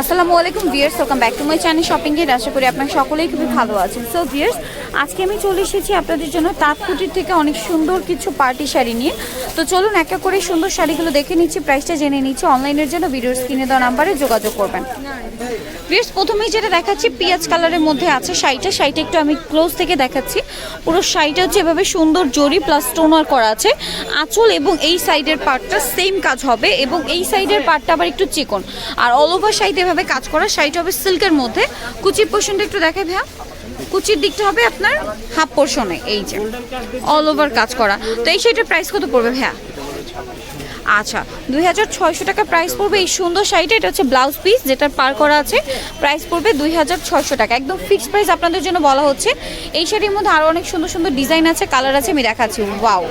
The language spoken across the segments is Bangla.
আসসালামু আলাইকুম viewers welcome back to my channel shopping gate আশা করি আপনারা সকলেই খুবই ভালো আছেন। সো ভিয়ার্স আজকে আমি চলে এসেছি আপনাদের জন্য তাঁতকুটির থেকে অনেক সুন্দর কিছু পার্টি শাড়ি নিয়ে। তো চলুন এক এক করে সুন্দর শাড়িগুলো দেখে নিচ্ছি প্রাইসটা জেনে নিচ্ছি। অনলাইনের জন্য ভিডিওর স্ক্রিনে দেওয়া নাম্বারে যোগাযোগ করবেন। ভিয়ার্স প্রথমেই যেটা দেখাচ্ছি, পিঁয়াজ কালারের মধ্যে আছে শাড়িটা। শাড়িটা একটু আমি ক্লোজ থেকে দেখাচ্ছি। পুরো শাড়িটা হচ্ছে এভাবে সুন্দর জরি প্লাস স্টোনার করা আছে। আঁচল এবং এই সাইডের পার্টটা সেম কাজ হবে এবং এই সাইডের পার্টটা আবার একটু চিকন। আর অল ওভার শাড়িতে এভাবে কাজ করা শাড়িটা হবে সিল্কের মধ্যে। কুচির পোর্শনটা একটু দেখে ভাইয়া। কুচির দিকটা হবে আপনার হাফ পোর্শনে এই যে অল ওভার কাজ করা। তো এই শাড়িটার প্রাইস কত পড়বে ভাইয়া? আচ্ছা দুই হাজার ছয়শো টাকা প্রাইস পড়বে এই সুন্দর শাড়িটা এটা হচ্ছে ব্লাউজ পিস যেটা পার করা আছে। প্রাইস পড়বে দুই হাজার ছয়শো টাকা। একদম ফিক্সড প্রাইস আপনাদের জন্য বলা হচ্ছে। এই শাড়ির মধ্যে আরও অনেক সুন্দর সুন্দর ডিজাইন আছে কালার আছে, আমি দেখাচ্ছি। ওয়াও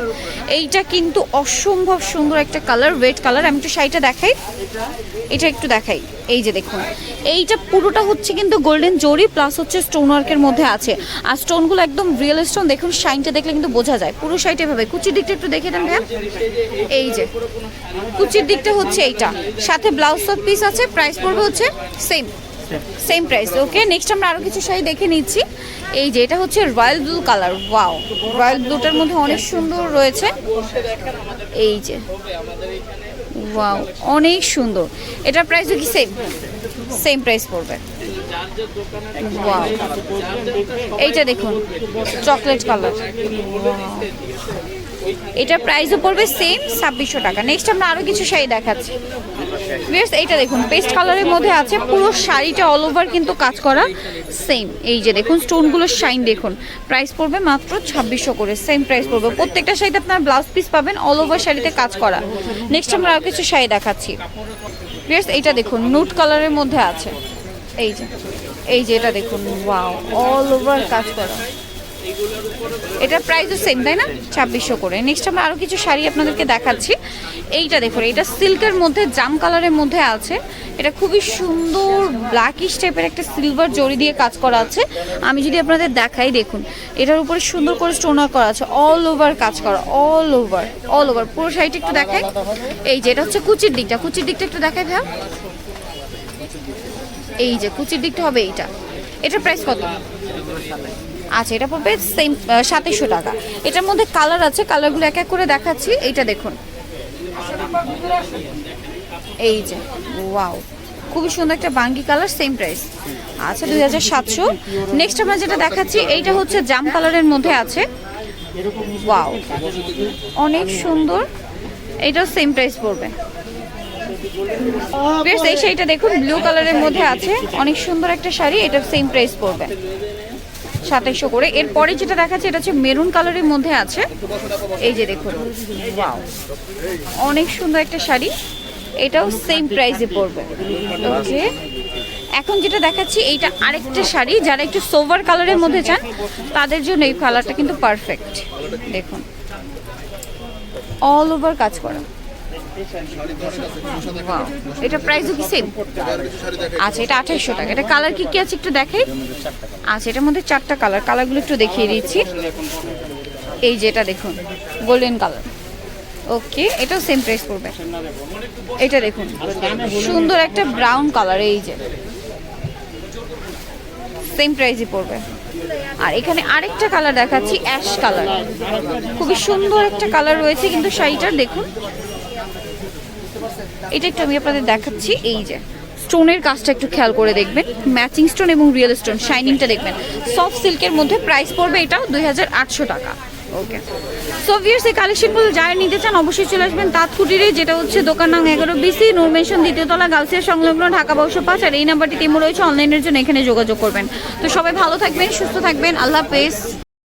এইটা কিন্তু অসম্ভব সুন্দর একটা কালার রেড কালার আমি একটু শাড়িটা দেখাই। এটা একটু দেখাই। এই যে দেখুন, এইটা পুরোটা হচ্ছে কিন্তু গোল্ডেন জরি প্লাস হচ্ছে স্টোন ওয়ার্কের মধ্যে আছে। আর স্টোনগুলো একদম রিয়েল স্টোন দেখুন শাইনটা দেখলে কিন্তু বোঝা যায়। পুরো শাড়িটা এভাবে। কুচির দিকটা একটু দেখে দেন ভাইয়া। এই যে, কুচির দিকটা হচ্ছে এইটা। সাথে ব্লাউজ সব পিস আছে প্রাইস পড়বে হচ্ছে same same price okay next আমরা আরও কিছু শাড়ি দেখে নিচ্ছি। এই যে, এটা হচ্ছে royal blue colour wow royal ব্লুটার মধ্যে অনেক সুন্দর রয়েছে। এই যে ওয়াও অনেক সুন্দর। এটার প্রাইসও কি সেম সেম প্রাইস পড়বে। এইটা দেখুন, চকলেট কালার। এটা প্রাইসও পড়বে সেম ছাব্বিশশো টাকা। নেক্সট আমরা আরও কিছু শাড়ি দেখাচ্ছি। ভিউয়ার্স এইটা দেখুন পেস্ট কালারের মধ্যে আছে, পুরো শাড়িটা অল ওভার কিন্তু কাজ করা সেম এই যে দেখুন স্টোনগুলোর শাইন দেখুন। প্রাইস পড়বে মাত্র ছাব্বিশশো করে সেম প্রাইস পড়বে। প্রত্যেকটা শাড়িতে আপনার ব্লাউজ পিস পাবেন অল ওভার শাড়িতে কাজ করা। নেক্সট আমরা আরও কিছু শাড়ি দেখাচ্ছি। ভিউয়ার্স এইটা দেখুন নুট কালারের মধ্যে আছে। এই যে এই যে এটা দেখুন ওয়াও অল ওভার কাজ করা। এটার প্রাইসও সেম তাই না? ছাব্বিশশো করে। নেক্সট আমরা আরও কিছু শাড়ি আপনাদেরকে দেখাচ্ছি। এইটা দেখুন, এটা সিল্কের মধ্যে, জাম কালারের মধ্যে আছে। এটা খুবই সুন্দর ব্ল্যাকিশ টাইপের একটা সিলভার জড়ি দিয়ে কাজ করা আছে। আমি যদি আপনাদের দেখাই, দেখুন, এটার উপরে সুন্দর করে স্টোনার করা আছে। অল ওভার কাজ করা অল ওভার অল ওভার পুরো শাড়িটা একটু দেখাই। এই যে, এটা হচ্ছে কুচির দিকটা। কুচির দিকটা একটু দেখাই, ভাইয়া। এই যে কুচির দিকটা হবে এইটা। এটার প্রাইস কত? আচ্ছা এটা পড়বে সেম সাতাইশশো টাকা। এটার মধ্যে কালার আছে কালারগুলো এক এক করে দেখাচ্ছি। এইটা দেখুন। এই যে ওয়াও খুবই সুন্দর একটা বাঙ্গি কালার সেম প্রাইস আচ্ছা দুই হাজার সাতশো। নেক্সট আমরা যেটা দেখাচ্ছি, এইটা হচ্ছে জাম কালারের মধ্যে আছে। ওয়াও অনেক সুন্দর। এইটাও সেম প্রাইস পড়বে। বেশ, এই শাড়িটা দেখুন ব্লু কালারের মধ্যে আছে। অনেক সুন্দর একটা শাড়ি, এটা সেম প্রাইস পড়বে। সাতাইশশো করে। এরপরে যেটা দেখাচ্ছে, এটা হচ্ছে মেরুন কালারের মধ্যে আছে। এই যে দেখুন। অনেক সুন্দর একটা শাড়ি। এটাও সেম প্রাইসে পড়বে। ওকে। এখন যেটা দেখাচ্ছি, এইটা আরেকটা শাড়ি। যারা একটু সোভার কালারের মধ্যে চান, তাদের জন্য এই কালারটা কিন্তু পারফেক্ট দেখুন। অল ওভার কাজ করা। এটা প্রাইসও কি সেম আচ্ছা এটা আঠাইশশো টাকা। এটা কালার কি কি আছে একটু দেখাই? আচ্ছা এটার মধ্যে চারটা কালার কালারগুলো একটু দেখিয়ে দিচ্ছি। এই যে এটা দেখুন গোল্ডেন কালার ওকে এটাও সেম প্রাইস পড়বে। এটা দেখুন, সুন্দর একটা ব্রাউন কালার এই যে। সেম প্রাইসই পড়বে। আর এখানে আরেকটা কালার দেখাচ্ছি অ্যাশ কালার খুবই সুন্দর একটা কালার রয়েছে, কিন্তু শাড়িটার দেখুন। এটা একটু আমি আপনাদের দেখাচ্ছি, এই যে। স্টোনের কাজটা একটু খেয়াল করে দেখবেন। ম্যাচিং স্টোন এবং রিয়েল স্টোন শাইনিংটা দেখবেন। সফট সিল্কের মধ্যে প্রাইস পড়বে এটাও দু হাজার আটশো টাকা। ওকে সো ভিয়ার্স এই কালেকশনগুলো যারা নিতে চান, অবশ্যই চলে আসবেন তাঁত কুটিরে যেটা হচ্ছে দোকান নাম এগারো বিসি নূরমেশন দ্বিতীয়তলা গাউসিয়া সংলগ্ন, ঢাকা বাউশো পাঁচ, আর এই নাম্বারটি তেমন রয়েছে অনলাইনের জন্য এখানে যোগাযোগ করবেন। তো সবাই ভালো থাকবেন, সুস্থ থাকবেন, আল্লাহ হাফেজ।